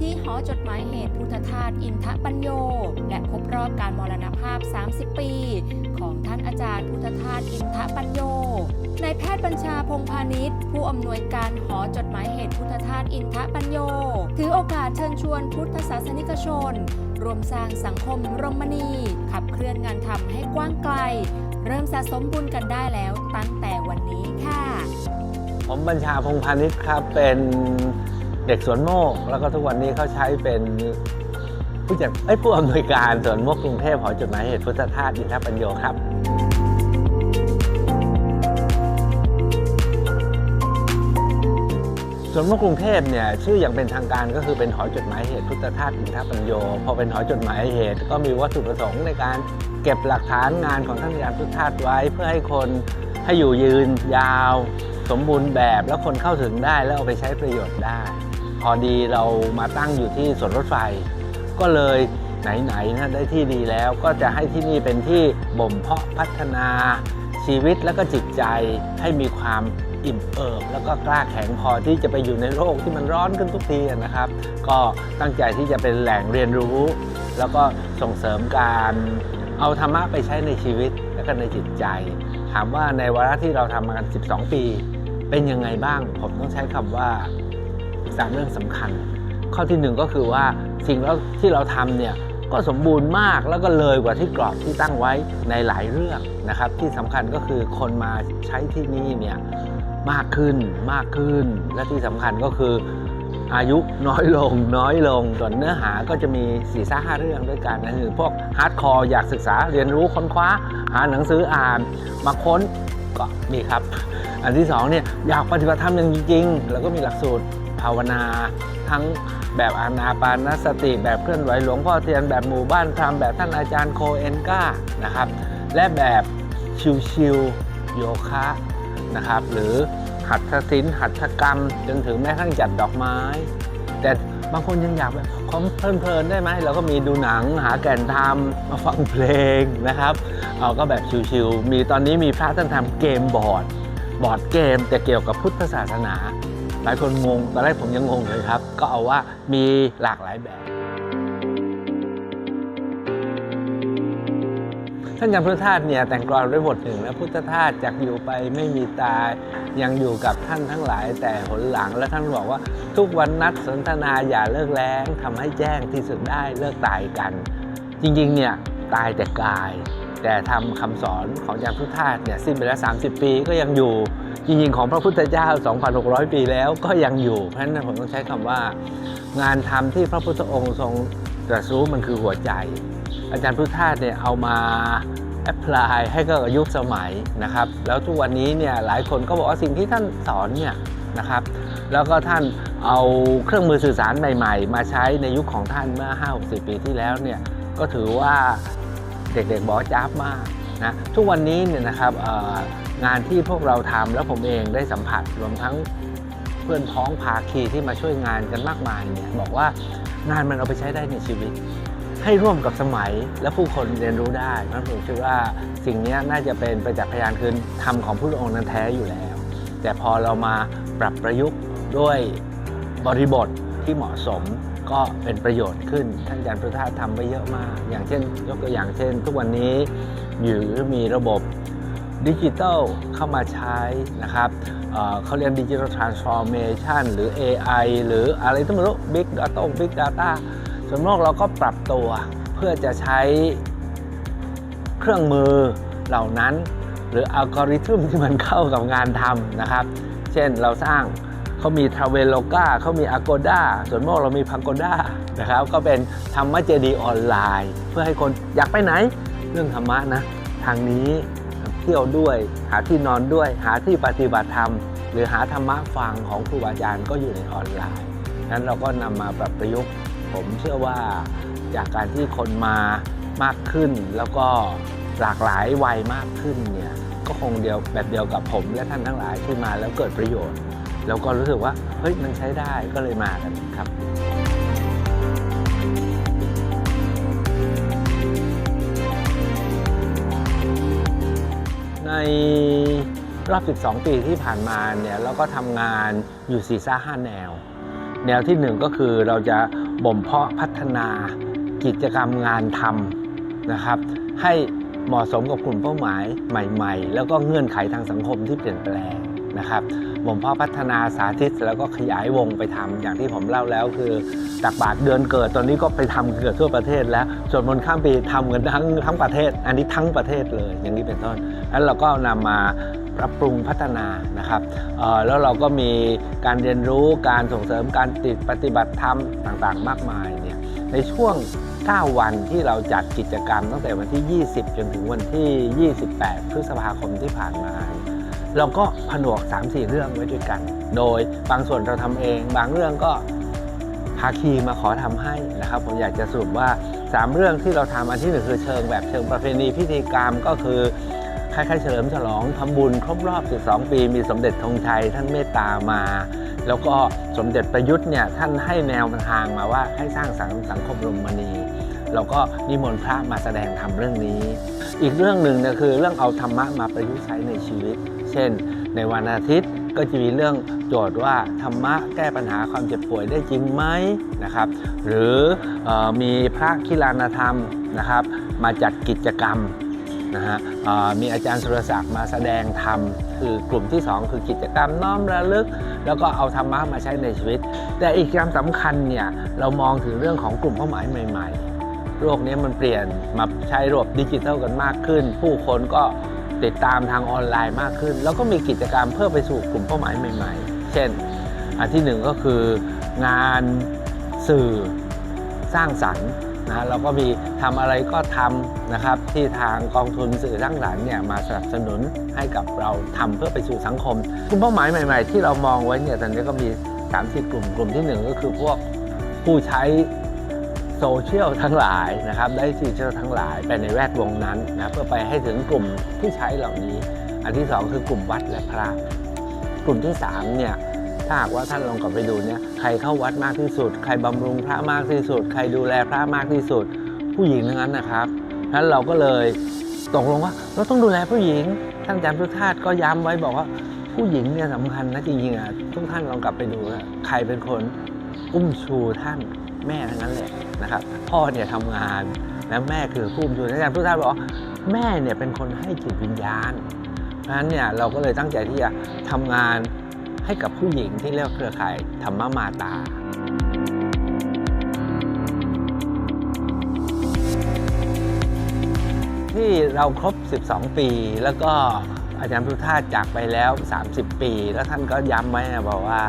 ที่หอจดหมายเหตุพุทธทาสอินทปัญโย และครบรอบการมรณภาพ 30 ปี ของท่านอาจารย์พุทธทาสอินทปัญโยนายแพทย์บัญชาพงพาณิชย์ ผู้อำนวยการหอจดหมายเหตุพุทธทาสอินทปัญโย ถือโอกาสเชิญชวนพุทธศาสนิกชน รวมสร้างสังคมรมณี ขับเคลื่อนงานทำให้กว้างไกล เริ่มสะสมบุญกันได้แล้วตั้งแต่วันนี้ค่ะ ผมบัญชาพงพาณิชย์ครับเป็น เด็กสวนโมก แล้วก็ทุกวันนี้เขาใช้เป็นผู้จัดไอ้ผู้อำนวยการสวนโมกกรุงเทพหอจดหมายเหตุพุทธทาสอินทปัญโยครับสวนโมกกรุงเทพเนี่ยชื่ออย่างเป็นทางการก็คือเป็นหอจดหมายเหตุพุทธทาสอินทปัญโยพอเป็นหอจดหมายเหตุ ก็มีวัตถุประสงค์ในการเก็บหลักฐานงานของท่านอาจารย์พุทธทาสไว้เพื่อให้คนให้อยู่ยืนยาว สมบูรณ์แบบแล้วคนเข้าถึงได้แล้วเอาไปใช้ประโยชน์ได้ พอดีเรามาตั้งอยู่ที่สวนรถไฟ ก็เลยไหนๆนะได้ที่ดีแล้วก็จะให้ที่นี่เป็นที่บ่มเพาะพัฒนาชีวิตแล้วก็จิตใจให้มีความอิ่มเอิบแล้วก็กล้าแข็งพอที่จะไปอยู่ในโลกที่มันร้อนขึ้นทุกทีนะครับ ก็ตั้งใจที่จะเป็นแหล่งเรียนรู้ แล้วก็ส่งเสริมการเอาธรรมะไปใช้ในชีวิตและก็ในจิตใจ ถามว่าในวาระที่เราทำมากัน 12 ปี เป็นยังไงบ้าง ผมต้องใช้คำว่า สามเรื่องสำคัญ ข้อที่หนึ่งก็คือว่าสิ่งที่เราทำเนี่ยก็สมบูรณ์มากแล้วก็เลยกว่าที่กรอบที่ตั้งไว้ในหลายเรื่องนะครับ ที่สำคัญก็คือคนมาใช้ที่นี่เนี่ยมากขึ้นมากขึ้น และที่สำคัญก็คืออายุน้อยลงน้อยลงส่วนเนื้อหาก็จะมี4ี่ห้าเรื่องด้วยกันนั่นคือพวกฮาร์ดคอร์อยากศึกษาเรียนรู้ค้นคว้า หาหนังสืออ่าน มาค้นก็มีครับ อันที่สองเนี่ยอยากปฏิบัติธรรมอย่างจริงๆ แล้วก็มีหลักสูตร ภาวนา ทั้งแบบอานาปานสติ แบบเคลื่อนไหวหลวงพ่อเทียนแบบหมู่บ้านพรามแบบท่านอาจารย์โคเอนก้านะครับ และแบบชิวๆโยคะนะครับหรือหัตถศิลป์หัตถกรรมจนถึงแม้ทั่งจัดดอกไม้ แต่บางคนยังอยากแบบความเพลินๆได้ไหมเราก็มีดูหนังหาแก่นทำมาฟังเพลงนะครับเอาก็แบบชิวๆมีตอนนี้มีพระท่านทำเกมบอร์ด บอร์ดเกมแต่เกี่ยวกับพุทธศาสนา หลายคนงงตอนแรกผมยังงงเลยครับ ก็เอาว่ามีหลากหลายแบบ ท่านอาจารย์พุทธทาสเนี่ยแต่งกลอนไว้บทหนึ่งแล้วพุทธทาสจากอยู่ไปไม่มีตายยังอยู่กับท่านทั้งหลายแต่หนหลังและท่านบอกว่า ทุกวันนัดสนทนาอย่าเลิกแล้งทำให้แจ้งที่สุดได้เลิกตายกัน จริงๆเนี่ยตายแต่กาย แต่ทำคำสอนของอาจารย์พุทธทาสเนี่ยสิ้นไปแล้ว 30 ปีก็ยังอยู่ จริงๆของพระพุทธเจ้า 2,600 ปีแล้วก็ยังอยู่ เพราะฉะนั้นผมต้องใช้คำว่า งานทำที่พระพุทธองค์ทรงตรัสรู้มันคือหัวใจ อาจารย์พุทธทาสเนี่ยเอามาแอพพลายให้กับยุคสมัยนะครับ แล้วทุกวันนี้เนี่ยหลายคนก็บอกว่าสิ่งที่ท่านสอนเนี่ยนะครับ แล้วก็ท่านเอาเครื่องมือสื่อสารใหม่ ๆ มาใช้ในยุคของท่านเมื่อ 5-60 ปีที่แล้วเนี่ยก็ถือว่าเด็กๆบอกจ้าบมาก นะทุกวันนี้เนี่ยนะครับงานที่พวกเราทำแล้วผมเองได้สัมผัสรวมทั้งเพื่อนพ้องภาคีที่มาช่วยงานกันมากมายเนี่ยบอกว่างานมันเอาไปใช้ได้ในชีวิต ให้ร่วมกับสมัยและผู้คนเรียนรู้ได้นั้นผมคิดว่าสิ่งนี้น่าจะเป็นประจักษ์พยานคือธรรมของพระองค์นั้นแท้อยู่แล้ว แต่พอเรามาปรับประยุกต์ด้วยบริบทที่เหมาะสม ก็เป็นประโยชน์ขึ้น ท่านอาจารย์พุทธาทำไว้เยอะมาก อย่างเช่น ยกตัวอย่างเช่น ทุกวันนี้หรือมีระบบดิจิทัลเข้ามาใช้นะครับเเขาเรียกดิจิทัลทรานส์ฟอร์เมชันหรือ AI หรืออะไรที่ไม่รู้ Big Data Big Data ส่วนมากเราก็ปรับตัวเพื่อจะใช้เครื่องมือเหล่านั้น หรืออัลกอริทึมที่มันเข้ากับงานทำนะครับ เช่นเราสร้าง เขามี t r a v e l o g a เขามี Agoda ส่วนมากเรามี Pagoda นะครับก็เป็นธรรมะเจดีออนไลน์ เพื่อให้คนอยากไปไหน เรื่องธรรมะนะทางนี้เที่ยวด้วยหาที่นอนด้วย หาที่ปฏิบัติธรรม หรือหาธรรมะฟังของครูบาอาจารย์ก็อยู่ในออนไลน์นั้นเราก็นำมาปรับประยุกต์ ผมเชื่อว่าจากการที่คนมามากขึ้น แล้วก็หลากหลายวัยมากขึ้นเนี่ยก็คงเดียวแบบเดียวกับผมและท่านทั้งหลายที่มาแล้วเกิดประโยชน์ แล้วก็รู้สึกว่าเฮ้ยมันใช้ได้ก็เลยมากันครับในรอบ 12 ปีที่ผ่านมาเนี่ยเราก็ทำงานอยู่4ี่ซ่าห้าแนว แนวที่หนึ่งก็คือเราจะบ่มเพาะพัฒนากิจกรรมงานทำนะครับ ให้เหมาะสมกับกลุ่มเป้าหมายใหม่ ๆ แล้วก็เงื่อนไขทางสังคมที่เปลี่ยนแปลงนะครับ บ่มพาะพัฒนาสาธิตแล้วก็ขยายวงไปทำอย่างที่ผมเล่าแล้วคือตักบาตรเดือนเกิดตอนนี้ก็ไปทำเกือบทั่วประเทศ แล้วส่วนมนข้ามปีทำกันทั้งทั้งประเทศ อันนี้ทั้งประเทศเลยอย่างนี้เป็นต้นแล้วเราก็นำมาปรับปรุงพัฒนานะครับออแล้วเราก็มีการเรียนรู้การส่งเสริมการติดปฏิบัติธรรมต่างๆ มากมายเนี่ยในช่วง 9 วันที่เราจัดกิจกรรมตั้งแต่วันที่ 20 จนถึงวันที่ 28 พฤษภาคมที่ผ่านมา เราก็ผนวก 3-4 เรื่องไว้ด้วยกัน โดยบางส่วนเราทำเอง บางเรื่องก็ภาคีมาขอทำให้นะครับ ผมอยากจะสรุปว่า 3 เรื่องที่เราทำอันที่หนึ่งคือเชิงแบบเชิงประเพณีพิธีกรรมก็คือคล้ายๆเฉลิมฉลองทำบุญครบรอบ 12 ปี มีสมเด็จธงชัยท่านเมตตามา แล้วก็สมเด็จประยุทธ์เนี่ยท่านให้แนวทางมาว่าให้สร้างสังสังคมรมณีเราก็นิมนต์พระมาแสดงธรรมเรื่องนี้ อีกเรื่องหนึ่งเนี่ยคือเรื่องเอาธรรมะมาประยุกต์ใช้ในชีวิต เช่น ในวันอาทิตย์ก็จะมีเรื่องโจทย์ว่าธรรมะแก้ปัญหาความเจ็บป่วยได้จริงไหมนะครับ หรือออมีพระคิลานธรรมนะครับ มาจัดกิจกรรมนะฮะมีอาจารย์สุรศักดิ์มาแสดงธรรม คือกลุ่มที่ 2 คือกิจกรรมน้อมระลึก แล้วก็เอาธรรมะมาใช้ในชีวิต แต่อีกการสำคัญเนี่ยเรามองถึงเรื่องของกลุ่มเป้าหมายใหม่ ๆ โลกนี้มันเปลี่ยนมาใช้ระบบดิจิทัลกันมากขึ้น ผู้คนก็ ติดตามทางออนไลน์มากขึ้น แล้วก็มีกิจกรรมเพื่อไปสู่กลุ่มเป้าหมายใหม่ๆ เช่น อันที่หนึ่งก็คืองานสื่อสร้างสรรค์นะเราก็มีทำอะไรก็ทำนะครับที่ทางกองทุนสื่อสร้างสรรค์เนี่ยมาสนับสนุนให้กับเราทำเพื่อไปสู่สังคมกลุ่มเป้าหมายใหม่ ๆ ที่เรามองไว้เนี่ยตอนนี้ก็มี3ามสี่กลุ่มกลุ่มที่หนึ่งก็คือพวกผู้ใช้ โซเชียลทั้งหลายนะครับได้โซเชียลทั้งหลายไปในแวดวงนั้นนะเพื่อไปให้ถึงกลุ่มที่ใช้เหล่านี้ อันที่สองคือกลุ่มวัดและพระกลุ่มที่สามเนี่ยถ้าหากว่าท่านลองกลับไปดูเนี่ยใครเข้าวัดมากที่สุด ใครบำรุงพระมากที่สุด ใครดูแลพระมากที่สุด ผู้หญิงทั้งนั้นนะครับฉะนั้นเราก็เลยตกลงว่าเราต้องดูแลผู้หญิงท่านอาจารย์พุทธทาสก็ย้ำไว้บอกว่าผู้หญิงเนี่ยสำคัญนะจริงๆอะทุกท่านลองกลับไปดูนะใครเป็นคนอุ้มชูท่านแม่ทั้งนั้นแหละ นะครับพ่อเนี่ยทำงานแล้วแม่คือผู้อุ้มชูท่านอาจารย์พุทธทาสบอกแม่เนี่ยเป็นคนให้จิตวิญญาณเพราะฉะนั้นเนี่ยเราก็เลยตั้งใจที่จะทำงานให้กับผู้หญิงที่เรียกเครือข่ายธรรมมาตาที่เราครบ 12 ปี แล้วก็อาจารย์พุทธาสจากไปแล้ว 30 ปี แล้วท่านก็ย้ำไว้นะบอกว่า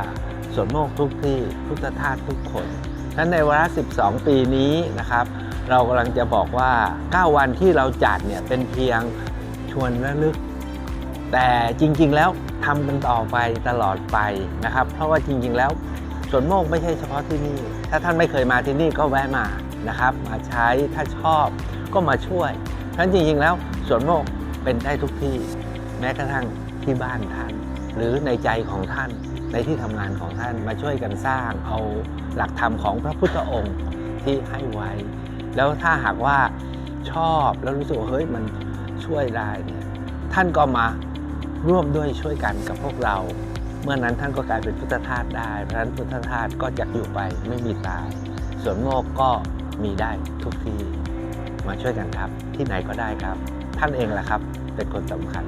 สวนโมกทุกที่พุทธทาสทุกคน ฉะนั้นในวาระ12 ปีนี้นะครับ เรากำลังจะบอกว่า 9 วันที่เราจัดเนี่ยเป็นเพียงชวนระลึก แต่จริงๆแล้วทำกันต่อไปตลอดไปนะครับ เพราะว่าจริงๆแล้วสวนโมกไม่ใช่เฉพาะที่นี่ ถ้าท่านไม่เคยมาที่นี่ก็แวะมานะครับ มาใช้ถ้าชอบก็มาช่วยเพราะฉะนั้นจริงๆแล้วสวนโมกเป็นได้ทุกที่ แม้กระทั่งที่บ้านท่าน หรือในใจของท่านในที่ทำงานของท่านมาช่วยกันสร้างเอาหลักธรรมของพระพุทธองค์ที่ให้ไว้ แล้วถ้าหากว่าชอบแล้วรู้สึกเฮ้ยมันช่วยได้เนี่ยท่านก็มาร่วมด้วยช่วยกันกับพวกเรา เมื่อนั้นท่านก็กลายเป็นพุทธทาสได้ เพราะฉะนั้นพุทธทาสก็จะอยู่ไปไม่มีตาย ส่วนโมกก็มีได้ทุกที่มาช่วยกันครับ ที่ไหนก็ได้ครับ ท่านเองแหละครับ เป็นคนสำคัญ